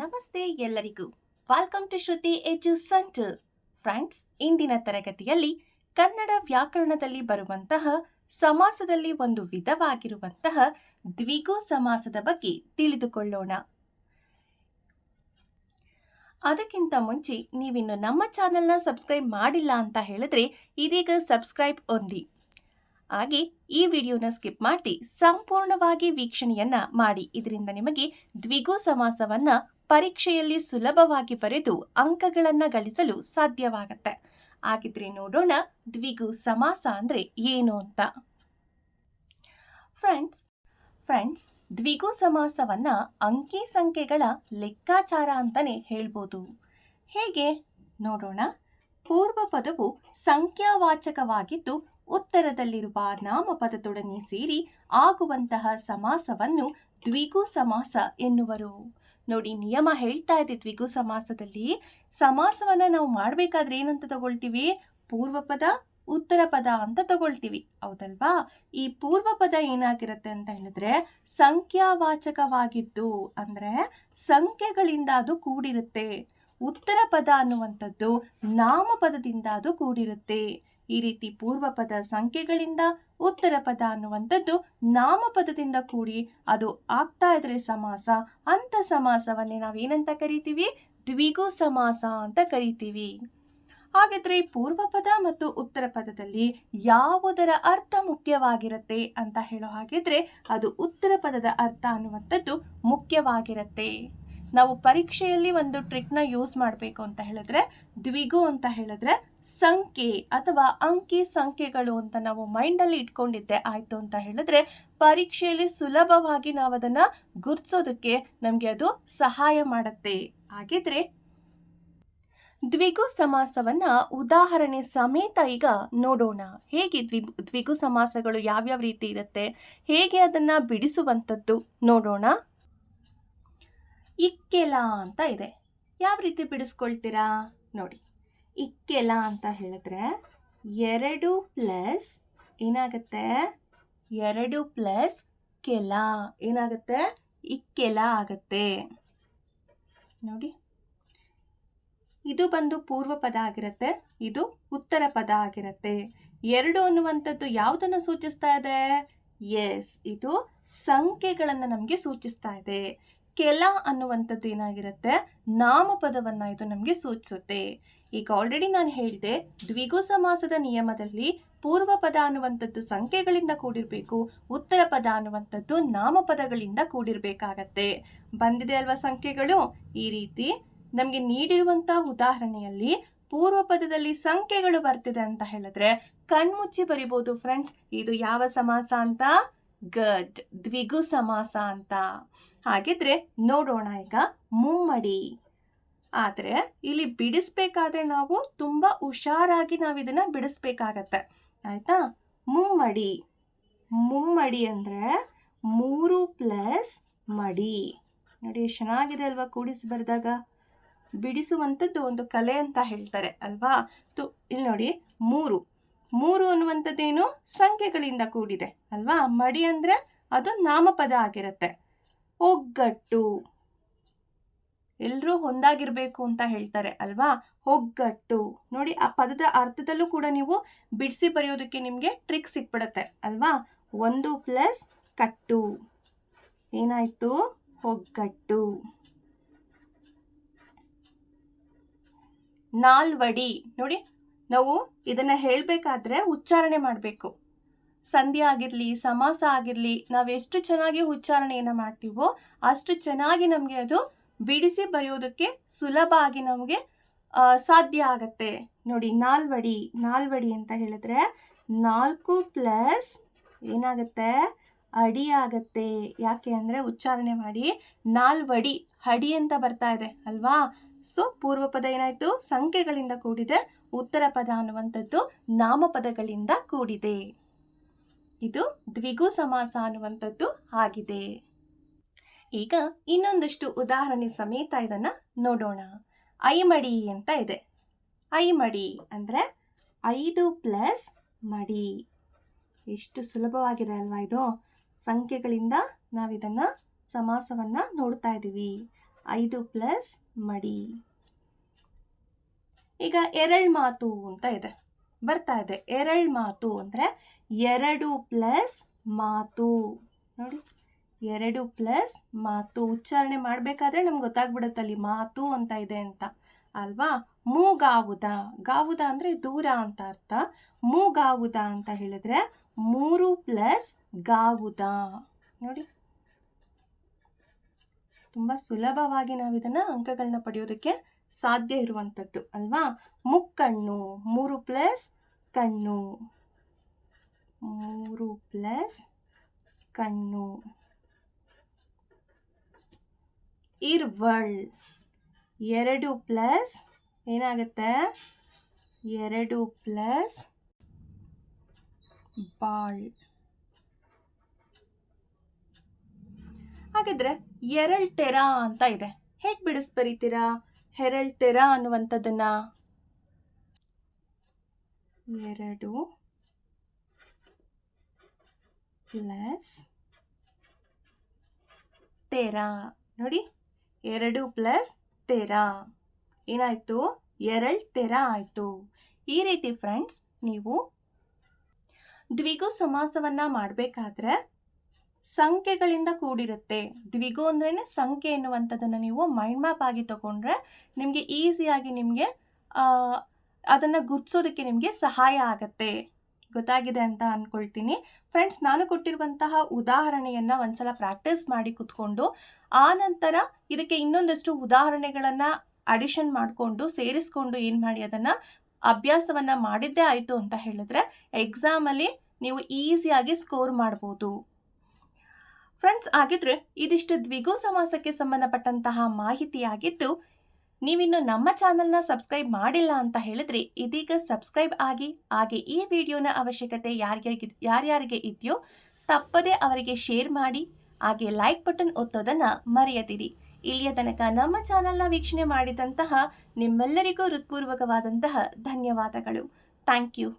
ನಮಸ್ತೆ ಎಲ್ಲರಿಗೂ. Welcome to Shruti edu centre friends ಇಂದಿನ ತರಗತಿಯಲ್ಲಿ ಕನ್ನಡ ವ್ಯಾಕರಣದಲ್ಲಿ ಬರುವಂತಹ ಸಮಾಸದಲ್ಲಿ ಒಂದು ವಿಧವಾಗಿರುವಂತಹ ದ್ವಿಗು ಸಮಾಸದ ಬಗ್ಗೆ ತಿಳಿದುಕೊಳ್ಳೋಣ. ಅದಕ್ಕಿಂತ ಮುಂಚೆ ನೀವಿನ್ನು ನಮ್ಮ ಚಾನೆಲ್ನ ಸಬ್ಸ್ಕ್ರೈಬ್ ಮಾಡಿಲ್ಲ ಅಂತ ಹೇಳಿದ್ರೆ ಇದೀಗ ಸಬ್ಸ್ಕ್ರೈಬ್ ಹೊಂದಿ. ಹಾಗೆ ಈ ವಿಡಿಯೋನ ಸ್ಕಿಪ್ ಮಾಡಿ ಸಂಪೂರ್ಣವಾಗಿ ವೀಕ್ಷಣೆಯನ್ನ ಮಾಡಿ. ಇದರಿಂದ ನಿಮಗೆ ದ್ವಿಗು ಸಮಾಸವನ್ನ ಪರೀಕ್ಷೆಯಲ್ಲಿ ಸುಲಭವಾಗಿ ಬರೆದು ಅಂಕಗಳನ್ನು ಗಳಿಸಲು ಸಾಧ್ಯವಾಗತ್ತೆ. ಹಾಗಿದ್ರೆ ನೋಡೋಣ ದ್ವಿಗು ಸಮಾಸ ಅಂದರೆ ಏನು ಅಂತ. ಫ್ರೆಂಡ್ಸ್ ಫ್ರೆಂಡ್ಸ್, ದ್ವಿಗು ಸಮಾಸವನ್ನು ಅಂಕಿ ಸಂಖ್ಯೆಗಳ ಲೆಕ್ಕಾಚಾರ ಅಂತಲೇ ಹೇಳ್ಬೋದು. ಹೇಗೆ? ನೋಡೋಣ. ಪೂರ್ವ ಪದವು ಸಂಖ್ಯಾವಾಚಕವಾಗಿದ್ದು ಉತ್ತರದಲ್ಲಿರುವ ನಾಮಪದದೊಡನೆ ಸೇರಿ ಆಗುವಂತಹ ಸಮಾಸವನ್ನು ದ್ವಿಗು ಸಮಾಸ ಎನ್ನುವರು. ನೋಡಿ, ನಿಯಮ ಹೇಳ್ತಾ ಇದೆ ದ್ವಿಗು ಸಮಾಸದಲ್ಲಿ. ಸಮಾಸವನ್ನ ನಾವು ಮಾಡಬೇಕಾದ್ರೆ ಏನಂತ ತಗೊಳ್ತೀವಿ? ಪೂರ್ವ ಪದ ಉತ್ತರ ಪದ ಅಂತ ತಗೊಳ್ತೀವಿ. ಹೌದಲ್ವಾ? ಈ ಪೂರ್ವ ಪದ ಏನಾಗಿರುತ್ತೆ ಅಂತ ಹೇಳಿದ್ರೆ, ಸಂಖ್ಯಾವಾಚಕವಾಗಿದ್ದು ಅಂದ್ರೆ ಸಂಖ್ಯೆಗಳಿಂದ ಅದು ಕೂಡಿರುತ್ತೆ. ಉತ್ತರ ಪದ ಅನ್ನುವಂಥದ್ದು ನಾಮಪದದಿಂದ ಅದು ಕೂಡಿರುತ್ತೆ. ಈ ರೀತಿ ಪೂರ್ವ ಪದ ಸಂಖ್ಯೆಗಳಿಂದ ಉತ್ತರ ಪದ ಅನ್ನುವಂಥದ್ದು ನಾಮಪದದಿಂದ ಕೂಡಿ ಅದು ಆಗ್ತಾ ಇದ್ರೆ ಸಮಾಸ, ಅಂತ ಸಮಾಸವನ್ನೇ ನಾವೇನಂತ ಕರಿತೀವಿ? ದ್ವಿಗು ಸಮಾಸ ಅಂತ ಕರಿತೀವಿ. ಹಾಗಿದ್ರೆ ಪೂರ್ವ ಪದ ಮತ್ತು ಉತ್ತರ ಪದದಲ್ಲಿ ಯಾವುದರ ಅರ್ಥ ಮುಖ್ಯವಾಗಿರುತ್ತೆ ಅಂತ ಹೇಳೋ ಹಾಗಿದ್ರೆ ಅದು ಉತ್ತರ ಪದದ ಅರ್ಥ ಅನ್ನುವಂಥದ್ದು ಮುಖ್ಯವಾಗಿರುತ್ತೆ. ನಾವು ಪರೀಕ್ಷೆಯಲ್ಲಿ ಒಂದು ಟ್ರಿಕ್ನ ಯೂಸ್ ಮಾಡಬೇಕು ಅಂತ ಹೇಳಿದ್ರೆ, ದ್ವಿಗು ಅಂತ ಹೇಳಿದ್ರೆ ಸಂಖ್ಯೆ ಅಥವಾ ಅಂಕಿ ಸಂಖ್ಯೆಗಳು ಅಂತ ನಾವು ಮೈಂಡಲ್ಲಿ ಇಟ್ಕೊಂಡಿದ್ದೆ ಆಯ್ತು ಅಂತ ಹೇಳಿದ್ರೆ, ಪರೀಕ್ಷೆಯಲ್ಲಿ ಸುಲಭವಾಗಿ ನಾವು ಅದನ್ನ ಗುರ್ತಿಸೋದಕ್ಕೆ ನಮಗೆ ಅದು ಸಹಾಯ ಮಾಡುತ್ತೆ. ಹಾಗಿದ್ರೆ ದ್ವಿಗು ಸಮಾಸವನ್ನ ಉದಾಹರಣೆ ಸಮೇತ ಈಗ ನೋಡೋಣ. ಹೇಗೆ ದ್ವಿ, ದ್ವಿಗು ಸಮಾಸಗಳು ಯಾವ್ಯಾವ ರೀತಿ ಇರುತ್ತೆ? ಹೇಗೆ ಅದನ್ನ ಬಿಡಿಸುವಂಥದ್ದು ನೋಡೋಣ. ಇಕ್ಕೆಲ ಅಂತ ಇದೆ. ಯಾವ ರೀತಿ ಬಿಡಿಸ್ಕೊಳ್ತೀರಾ? ನೋಡಿ, ಇಕ್ಕೆಲ ಅಂತ ಹೇಳಿದ್ರೆ ಎರಡು ಪ್ಲಸ್ ಏನಾಗುತ್ತೆ? ಎರಡು ಪ್ಲಸ್ ಕೆಲ ಏನಾಗುತ್ತೆ? ಇಕ್ಕೆಲ ಆಗತ್ತೆ. ನೋಡಿ, ಇದು ಬಂದು ಪೂರ್ವ ಪದ ಆಗಿರುತ್ತೆ, ಇದು ಉತ್ತರ ಪದ ಆಗಿರುತ್ತೆ. ಎರಡು ಅನ್ನುವಂಥದ್ದು ಯಾವುದನ್ನು ಸೂಚಿಸ್ತಾ ಇದೆ? ಎಸ್ ಇದು ಸಂಖ್ಯೆಗಳನ್ನು ನಮಗೆ ಸೂಚಿಸ್ತಾ ಇದೆ. ಕೆಲ ಅನ್ನುವಂಥದ್ದು ಏನಾಗಿರುತ್ತೆ? ನಾಮಪದವನ್ನು ಇದು ನಮಗೆ ಸೂಚಿಸುತ್ತೆ. ಈಗ ಆಲ್ರೆಡಿ ನಾನು ಹೇಳಿದೆ, ದ್ವಿಗು ಸಮಾಸದ ನಿಯಮದಲ್ಲಿ ಪೂರ್ವ ಪದ ಅನ್ನುವಂಥದ್ದು ಸಂಖ್ಯೆಗಳಿಂದ ಕೂಡಿರಬೇಕು, ಉತ್ತರ ಪದ ಅನ್ನುವಂಥದ್ದು ನಾಮಪದಗಳಿಂದ ಕೂಡಿರಬೇಕಾಗತ್ತೆ. ಬಂದಿದೆ ಅಲ್ವಾ ಸಂಖ್ಯೆಗಳು? ಈ ರೀತಿ ನಮಗೆ ನೀಡಿರುವಂತಹ ಉದಾಹರಣೆಯಲ್ಲಿ ಪೂರ್ವ ಪದದಲ್ಲಿ ಸಂಖ್ಯೆಗಳು ಬರ್ತಿದೆ ಅಂತ ಹೇಳಿದ್ರೆ ಕಣ್ಮುಚ್ಚಿ ಬರಿಬೋದು ಫ್ರೆಂಡ್ಸ್ ಇದು ಯಾವ ಸಮಾಸ ಅಂತ? ಗಡ್ ದ್ವಿಗು ಸಮಾಸ ಅಂತ ಹಾಗಿದ್ರೆ ನೋಡೋಣ ಈಗ ಮುಮ್ಮಡಿ. ಆದರೆ ಇಲ್ಲಿ ಬಿಡಿಸ್ಬೇಕಾದ್ರೆ ನಾವು ತುಂಬ ಹುಷಾರಾಗಿ ನಾವು ಇದನ್ನ ಬಿಡಿಸ್ಬೇಕಾಗತ್ತೆ. ಆಯ್ತಾ? ಮುಮ್ಮಡಿ. ಮುಮ್ಮಡಿ ಅಂದರೆ ಮೂರು ಪ್ಲಸ್ ಮಡಿ. ನೋಡಿ, ಚೆನ್ನಾಗಿದೆ ಅಲ್ವಾ ಕೂಡಿಸಿ ಬರೆದಾಗ? ಬಿಡಿಸುವಂಥದ್ದು ಒಂದು ಕಲೆ ಅಂತ ಹೇಳ್ತಾರೆ ಅಲ್ವಾ? ತು, ಇಲ್ಲಿ ನೋಡಿ, ಮೂರು. ಮೂರು ಅನ್ನುವಂಥದ್ದೇನು ಸಂಖ್ಯೆಗಳಿಂದ ಕೂಡಿದೆ, ಅಲ್ವಾ? ಮಡಿ ಅಂದರೆ ಅದು ನಾಮಪದ ಆಗಿರುತ್ತೆ. ಒಗ್ಗಟ್ಟು. ಎಲ್ಲರೂ ಒಂದಾಗಿರಬೇಕು ಅಂತ ಹೇಳ್ತಾರೆ, ಅಲ್ವಾ? ಒಗ್ಗಟ್ಟು. ನೋಡಿ, ಆ ಪದದ ಅರ್ಥದಲ್ಲೂ ಕೂಡ ನೀವು ಬಿಡಿಸಿ ಬರೆಯೋದಕ್ಕೆ ನಿಮಗೆ ಟ್ರಿಕ್ ಸಿಕ್ಬಿಡತ್ತೆ, ಅಲ್ವಾ? ಒಂದು ಪ್ಲಸ್ ಕಟ್ಟು. ಏನಾಯ್ತು? ಒಗ್ಗಟ್ಟು. ನಾಲ್ವಡಿ. ನೋಡಿ ನಾವು ಇದನ್ನ ಹೇಳಬೇಕಾದ್ರೆ ಉಚ್ಚಾರಣೆ ಮಾಡಬೇಕು. ಸಂಧಿ ಆಗಿರಲಿ, ಸಮಾಸ ಆಗಿರಲಿ, ನಾವೆಷ್ಟು ಚೆನ್ನಾಗಿ ಉಚ್ಚಾರಣೆಯನ್ನು ಮಾಡ್ತೀವೋ ಅಷ್ಟು ಚೆನ್ನಾಗಿ ನಮಗೆ ಅದು ಬಿಡಿಸಿ ಬರೆಯೋದಕ್ಕೆ ಸುಲಭ ಆಗಿ ನಮಗೆ ಸಾಧ್ಯ ಆಗತ್ತೆ. ನೋಡಿ, ನಾಲ್ವಡಿ ನಾಲ್ವಡಿ ಅಂತ ಹೇಳಿದ್ರೆ ನಾಲ್ಕು ಪ್ಲಸ್ ಏನಾಗುತ್ತೆ? ಅಡಿ ಆಗತ್ತೆ. ಯಾಕೆ ಅಂದರೆ ಉಚ್ಚಾರಣೆ ಮಾಡಿ ನಾಲ್ವಡಿ ಹಡಿ ಅಂತ ಬರ್ತಾ ಇದೆ ಅಲ್ವಾ? ಸೊ ಪೂರ್ವ ಪದ ಏನಾಯ್ತು? ಸಂಖ್ಯೆಗಳಿಂದ ಕೂಡಿದೆ. ಉತ್ತರ ಪದ ಅನ್ನುವಂಥದ್ದು ನಾಮಪದಗಳಿಂದ ಕೂಡಿದೆ. ಇದು ದ್ವಿಗು ಸಮಾಸ ಅನ್ನುವಂಥದ್ದು ಆಗಿದೆ. ಈಗ ಇನ್ನೊಂದಷ್ಟು ಉದಾಹರಣೆ ಸಮೇತ ಇದನ್ನ ನೋಡೋಣ. ಐಮಡಿ ಅಂತ ಇದೆ. ಐಮಡಿ ಅಂದರೆ ಐದು ಪ್ಲಸ್ ಮಡಿ. ಎಷ್ಟು ಸುಲಭವಾಗಿದೆ ಅಲ್ವಾ ಇದು? ಸಂಖ್ಯೆಗಳಿಂದ ನಾವಿದನ್ನು ಸಮಾಸವನ್ನು ನೋಡ್ತಾ ಇದ್ದೀವಿ ಐದು ಪ್ಲಸ್ ಮಡಿ. ಈಗ ಎರಳ್ ಮಾತು ಅಂತ ಇದೆ. ಬರ್ತಾ ಇದೆ. ಎರಳ್ ಮಾತು ಅಂದರೆ ಎರಡು ಪ್ಲಸ್ ಮಾತು. ನೋಡಿ, ಎರಡು ಪ್ಲಸ್ ಮಾತು ಉಚ್ಚಾರಣೆ ಮಾಡಬೇಕಾದ್ರೆ ನಮ್ಗೆ ಗೊತ್ತಾಗ್ಬಿಡುತ್ತೆ ಅಲ್ಲಿ ಮಾತು ಅಂತ ಇದೆ ಅಂತ. ಅಲ್ವಾ? ಮೂಗಾವುದ ಗಾವುದ ಅಂದರೆ ದೂರ ಅಂತ ಅರ್ಥ. ಮೂಗಾವುದ ಅಂತ ಹೇಳಿದ್ರೆ ಮೂರು ಪ್ಲಸ್ ಗಾವುದ. ನೋಡಿ. ತುಂಬ ಸುಲಭವಾಗಿ ನಾವು ಇದನ್ನು ಅಂಕಗಳನ್ನ ಪಡೆಯೋದಕ್ಕೆ ಸಾಧ್ಯ ಇರುವಂಥದ್ದು ಅಲ್ವಾ? ಮುಕ್ಕಣ್ಣು, ಮೂರು ಪ್ಲಸ್ ಕಣ್ಣು. ಮೂರು ಪ್ಲಸ್ ಕಣ್ಣು. ಇರ್ವಳ್. ಎರಡು ಪ್ಲಸ್ ಏನಾಗುತ್ತೆ? ಎರಡು ಪ್ಲಸ್ ಬಾಳ್. ಹಾಗಿದ್ರೆ ಟೆರಾ ಅಂತ ಇದೆ. ಹೇಗೆ ಬಿಡಿಸ್ ಬರೀತೀರಾ ಹೆರಳ್ತೆರ ಅನ್ನುವಂಥದ್ದನ್ನು ಎರಡು ಪ್ಲಸ್ ತೇರಾ. ನೋಡಿ, ಎರಡು ಪ್ಲಸ್ ತೆರ. ಏನಾಯ್ತು? ಎರಳ್ ತೆರ ಆಯ್ತು. ಈ ರೀತಿ ಫ್ರೆಂಡ್ಸ್ ನೀವು ದ್ವಿಗು ಸಮಾಸವನ್ನ ಮಾಡಬೇಕಾದ್ರೆ ಸಂಖ್ಯೆಗಳಿಂದ ಕೂಡಿರುತ್ತೆ. ದ್ವಿಗು ಅಂದ್ರೇ ಸಂಖ್ಯೆ ಎನ್ನುವಂಥದ್ದನ್ನು ನೀವು ಮೈಂಡ್ ಮ್ಯಾಪ್ ಆಗಿ ತಗೊಂಡ್ರೆ ನಿಮಗೆ ಈಸಿಯಾಗಿ ನಿಮಗೆ ಅದನ್ನು ಗುರ್ತಿಸೋದಕ್ಕೆ ನಿಮಗೆ ಸಹಾಯ ಆಗತ್ತೆ. ಗೊತ್ತಾಗಿದೆ ಅಂತ ಅಂದ್ಕೊಳ್ತೀನಿ ಫ್ರೆಂಡ್ಸ್ ನಾನು ಕೊಟ್ಟಿರುವಂತಹ ಉದಾಹರಣೆಯನ್ನು ಒಂದ್ಸಲ ಪ್ರಾಕ್ಟೀಸ್ ಮಾಡಿ ಕುತ್ಕೊಂಡು, ಆ ನಂತರ ಇದಕ್ಕೆ ಇನ್ನೊಂದಷ್ಟು ಉದಾಹರಣೆಗಳನ್ನು ಅಡಿಷನ್ ಮಾಡಿಕೊಂಡು, ಸೇರಿಸ್ಕೊಂಡು ಏನು ಮಾಡಿ ಅದನ್ನು ಅಭ್ಯಾಸವನ್ನು ಮಾಡಿದ್ದೇ ಆಯಿತು ಅಂತ ಹೇಳಿದ್ರೆ ಎಕ್ಸಾಮಲ್ಲಿ ನೀವು ಈಸಿಯಾಗಿ ಸ್ಕೋರ್ ಮಾಡ್ಬೋದು. ಫ್ರೆಂಡ್ಸ್ ಆಗಿದ್ರೆ ಇದಿಷ್ಟು ದ್ವಿಗು ಸಮಾಸಕ್ಕೆ ಸಂಬಂಧಪಟ್ಟಂತಹ ಮಾಹಿತಿಯಾಗಿದ್ದು, ನೀವಿನ್ನು ನಮ್ಮ ಚಾನಲ್ನ ಸಬ್ಸ್ಕ್ರೈಬ್ ಮಾಡಿಲ್ಲ ಅಂತ ಹೇಳಿದ್ರೆ ಇದೀಗ ಸಬ್ಸ್ಕ್ರೈಬ್ ಆಗಿ, ಹಾಗೆ ಈ ವಿಡಿಯೋನ ಅವಶ್ಯಕತೆ ಯಾರ್ಯಾರಿಗೆ ಯಾರ್ಯಾರಿಗೆ ಇದೆಯೋ ತಪ್ಪದೇ ಅವರಿಗೆ ಶೇರ್ ಮಾಡಿ, ಹಾಗೆ ಲೈಕ್ ಬಟನ್ ಒತ್ತೋದನ್ನು ಮರೆಯದಿರಿ. ಇಲ್ಲಿಯ ತನಕ ನಮ್ಮ ಚಾನಲ್ನ ವೀಕ್ಷಣೆ ಮಾಡಿದಂತಹ ನಿಮ್ಮೆಲ್ಲರಿಗೂ ಹೃತ್ಪೂರ್ವಕವಾದಂತಹ ಧನ್ಯವಾದಗಳು. Thank you.